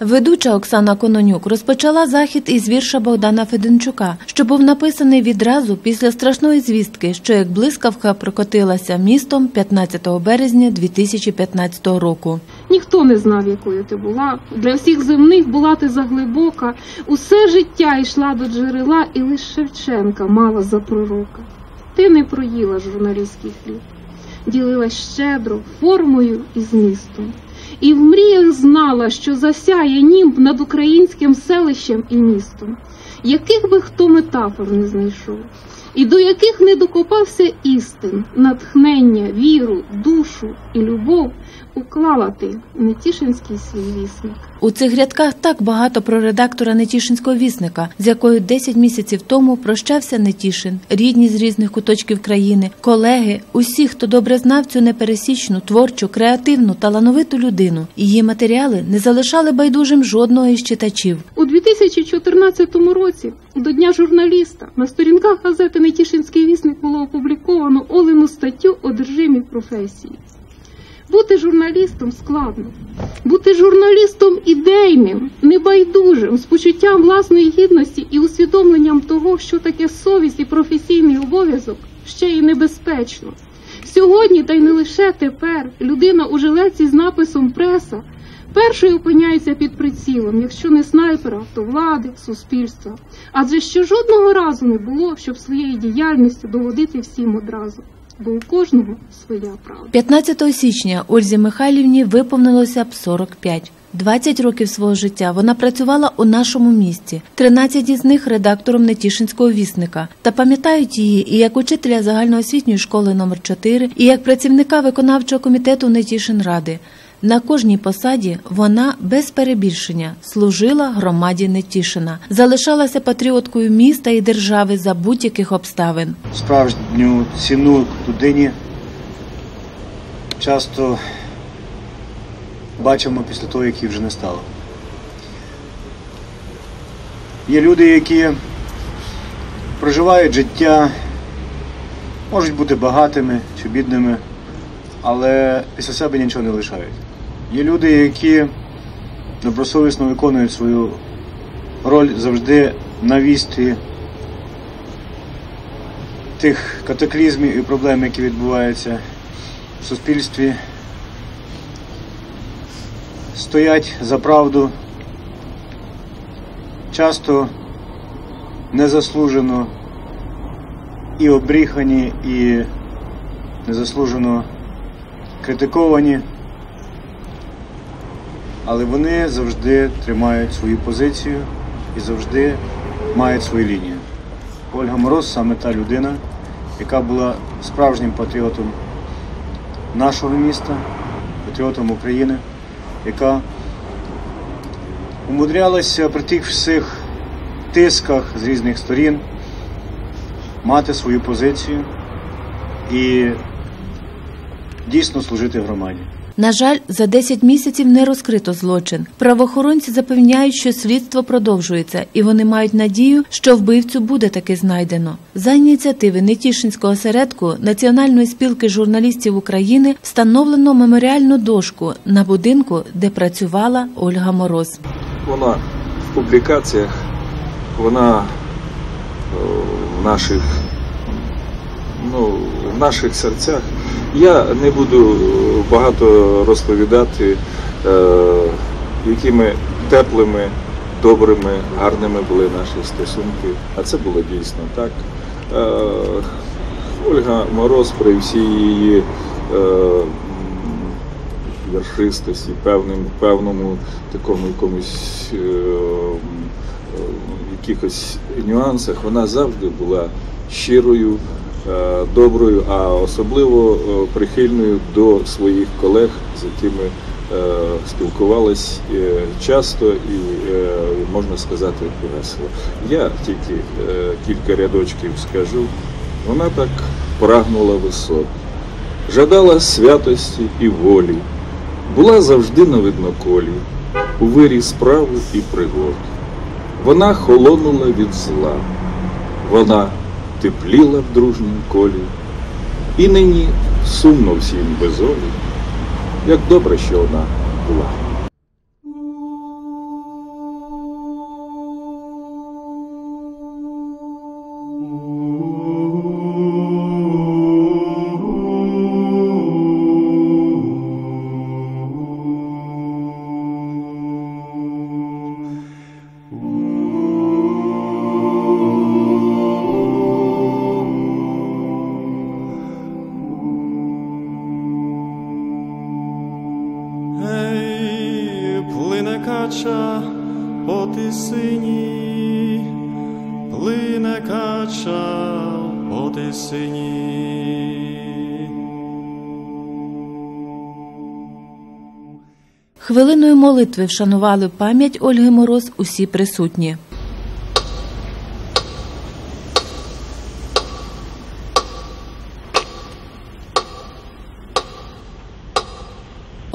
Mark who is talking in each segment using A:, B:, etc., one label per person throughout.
A: Ведуча Оксана Кононюк розпочала захід із вірша Богдана Феденчука, що був написаний відразу після страшної звістки, що як блискавка прокотилася містом 15 березня 2015 року.
B: Ніхто не знав, якою ти була. Для всіх земних була ти заглибока. Усе життя йшла до джерела, і лише Шевченка мала за пророка. Ти не проїла журналістський хліб, ділилась щедро формою і змістом. І в мріях знала, що засяє німб над українським селищем і містом, яких би хто метафор не знайшов, і до яких не докопався істин, натхнення, віру, душу і любов уклала ти Нетішинський свій вісник.
A: У цих рядках так багато про редактора Нетішинського вісника, з якою 10 місяців тому прощався Нетішин, рідні з різних куточків країни, колеги, усі, хто добре знав цю непересічну, творчу, креативну, талановиту людину. Її матеріали не залишали байдужим жодного із читачів.
B: У 2014 році, до Дня журналіста, на сторінках газети Нетішинський вісник було опубліковано Олену статтю одержимі професії. Бути журналістом складно. Бути журналістом ідейним, небайдужим, з почуттям власної гідності і усвідомленням того, що таке совість і професійний обов'язок, ще й небезпечно. Сьогодні, та й не лише тепер, людина у жилеці з написом преса першою опиняється під прицілом, якщо не снайпера, то влади, суспільства. Адже ще жодного разу не було, щоб своєю діяльністю доводити всім одразу бо у кожного своя правда.
A: 15 січня Ользі Михайлівні виповнилося б 45. 20 років свого життя вона працювала у нашому місті, 13 із них редактором Нетішинського вісника. Та пам'ятають її і як учителя загальноосвітньої школи номер 4 і як працівника виконавчого комітету Нетішинради. На кожній посаді вона без перебільшення служила громаді Нетішина, залишалася патріоткою міста і держави за будь-яких обставин.
C: Справжню ціну людині часто бачимо після того, як її вже не стало. Є люди, які проживають життя, можуть бути багатими чи бідними, але після себе нічого не лишають. Є люди, які добросовісно виконують свою роль завжди на вістрі тих катаклізмів і проблем, які відбуваються в суспільстві, стоять за правду, часто незаслужено і обріхані, і незаслужено критиковані але вони завжди тримають свою позицію і завжди мають свою лінію. Ольга Мороз саме та людина, яка була справжнім патріотом нашого міста, патріотом України, яка умудрялася при тих всіх тисках з різних сторін мати свою позицію і дійсно служити громаді.
A: На жаль, за 10 місяців не розкрито злочин. Правоохоронці запевняють, що слідство продовжується, і вони мають надію, що вбивцю буде таки знайдено. За ініціативи Нетішинського осередку Національної спілки журналістів України встановлено меморіальну дошку на будинку, де працювала Ольга Мороз.
D: Вона в публікаціях, вона в наших, ну, в наших серцях. Я не буду багато розповідати, е, якими теплими, добрими, гарними були наші стосунки. А це було дійсно так. Е, Ольга Мороз при всій її е, вершистості, певним, певному такому якомусь якихось нюансах, вона завжди була щирою. Е, доброю, а особливо е, прихильною до своїх колег, з якими е, спілкувались часто і можна сказати весело. Я тільки кілька рядочків скажу. Вона так прагнула висот, жадала святості і волі, була завжди на видноколі, у вирі справи і пригод. Вона холонула від зла. Вона тепліла в дружнім колі, і нині сумно всім безолі, як добре, що вона була.
E: Кача по тисині, плине кача по тисині.
A: Хвилиною молитви вшанували пам'ять Ольги Мороз усі присутні.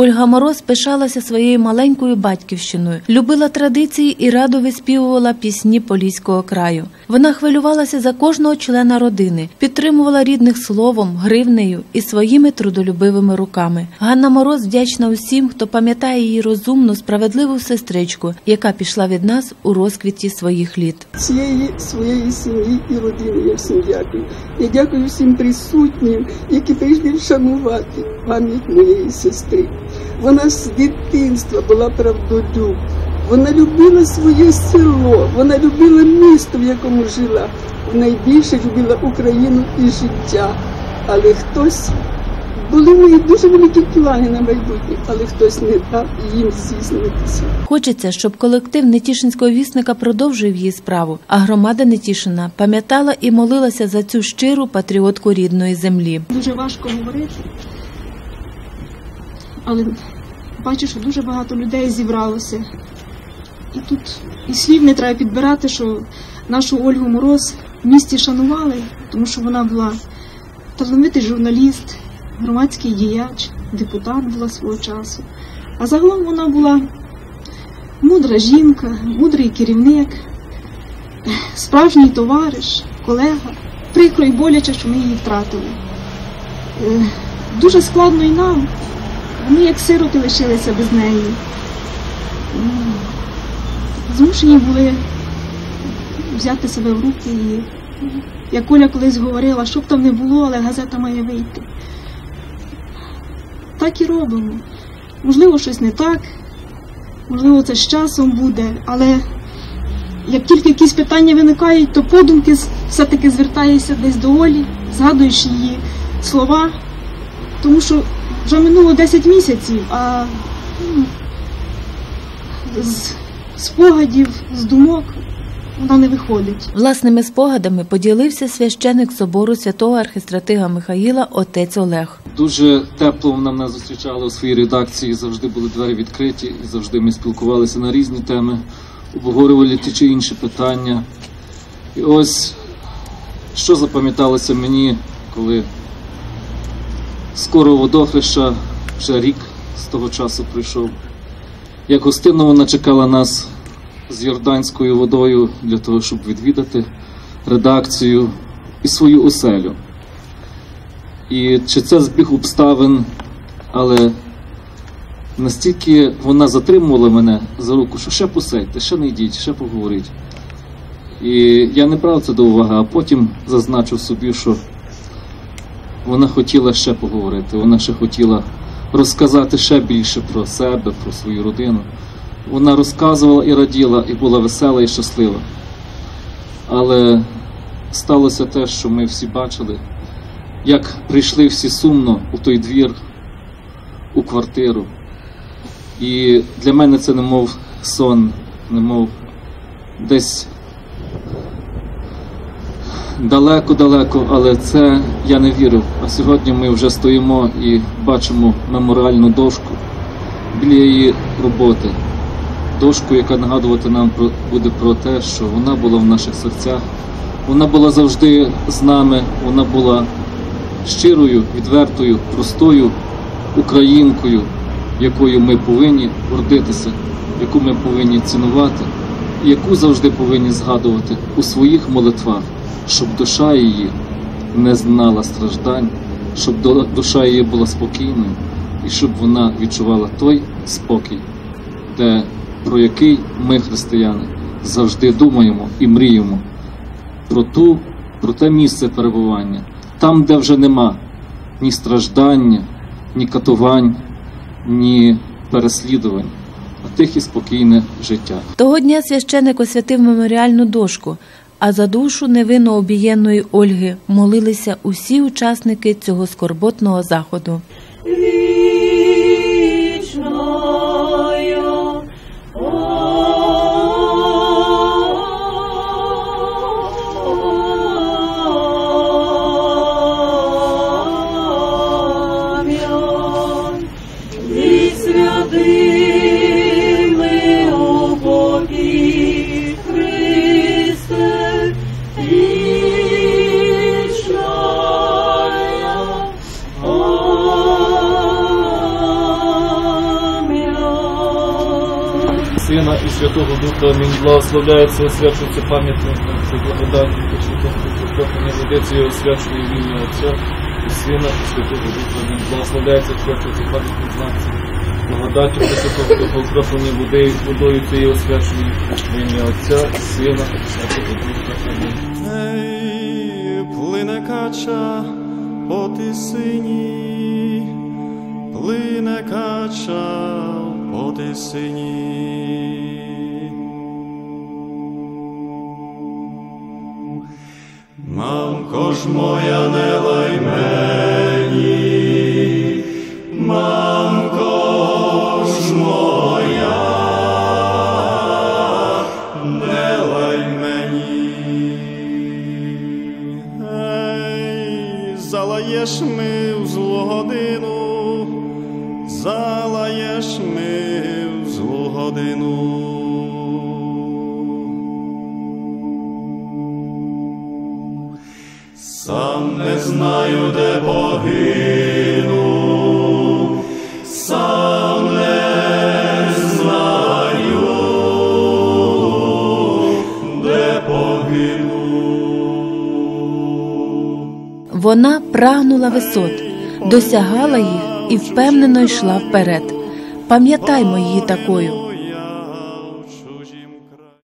A: Ольга Мороз пишалася своєю маленькою батьківщиною, любила традиції і радо виспівувала пісні Поліського краю. Вона хвилювалася за кожного члена родини, підтримувала рідних словом, гривнею і своїми трудолюбивими руками. Ганна Мороз вдячна усім, хто пам'ятає її розумну, справедливу сестричку, яка пішла від нас у розквіті своїх літ.
F: цієї своєї сім'ї і родини. Я всім дякую. Я дякую всім присутнім, які прийшли вшанувати пам'ять моєї сестри. Вона з дитинства була правдолюб. Вона любила своє село, вона любила місто, в якому жила. Найбільше любила Україну і життя. Але хтось були в неї дуже великі плани на майбутнє, але хтось не дав їм здійснитися.
A: Хочеться, щоб колектив Нетішинського вісника продовжив її справу, а громада Нетішина пам'ятала і молилася за цю щиру патріотку рідної землі.
G: Дуже важко говорити. Але бачу, що дуже багато людей зібралося. І тут і слів не треба підбирати, що нашу Ольгу Мороз в місті шанували, тому що вона була талановитий журналіст, громадський діяч, депутат була свого часу. А загалом вона була мудра жінка, мудрий керівник, справжній товариш, колега. Прикро і боляче, що ми її втратили. Е, Дуже складно і нам. Ми як сироти лишилися без неї. Змушені були взяти себе в руки і, як Коля колись говорила, що б там не було, але газета має вийти. Так і робимо. Можливо, щось не так, можливо, це з часом буде, але як тільки якісь питання виникають, то подумки все-таки звертаєшся десь до Олі, згадуєш її слова, тому що вже минуло 10 місяців, а ну, з спогадів, з думок вона не виходить.
A: Власними спогадами поділився священик собору святого архистратига Михаїла отець Олег.
H: Дуже тепло вона нас зустрічала у своїй редакції. Завжди були двері відкриті, і завжди ми спілкувалися на різні теми, обговорювали ті чи інші питання. І ось що запам'яталося мені, коли скоро водохреща вже рік з того часу прийшов. Як гостинно вона чекала нас з Йорданською водою для того, щоб відвідати редакцію і свою оселю. І чи це збіг обставин, але настільки вона затримувала мене за руку, що ще посидьте, ще не йдіть, ще поговоріть. І я не брав це до уваги, а потім зазначив собі, що вона хотіла ще поговорити, вона ще хотіла розказати ще більше про себе, про свою родину. Вона розказувала і раділа, і була весела і щаслива. Але сталося те, що ми всі бачили як прийшли всі сумно у той двір, у квартиру. І для мене це немов сон, немов десь далеко-далеко, але це я не вірив. А сьогодні ми вже стоїмо і бачимо меморіальну дошку біля її роботи. Дошку, яка нагадувати нам про, буде про те, що вона була в наших серцях, вона була завжди з нами, вона була щирою, відвертою, простою українкою, якою ми повинні гордитися, яку ми повинні цінувати, яку завжди повинні згадувати у своїх молитвах, щоб душа її не знала страждань, щоб душа її була спокійною, і щоб вона відчувала той спокій, де, про який ми, християни, завжди думаємо і мріємо про ту, про те місце перебування, там, де вже нема ні страждання, ні катувань, ні переслідувань, а тихе спокійне життя.
A: Того дня священик освятив меморіальну дошку, а за душу невинно обієнної Ольги молилися усі учасники цього скорботного заходу.
H: Святого Духа, Амінь. Благословляється, освячується пам'ятник нашої благодаті, Святого Духа, Прохання водиці і освячує в ім'я Отця і Сина і Святого Духа. Амінь. Благословляється, освячується пам'ятник знаці. Благодаттю Святого Духа, укроплення води, водою цією освячує ім'я Отця і Сина і Святого Духа. Амінь.
E: Ей, плине кача по тисині, плине кача тисині. Мамко ж моя, не лай
A: Вона прагнула висот, досягала їх і впевнено йшла вперед. Пам'ятаймо її такою.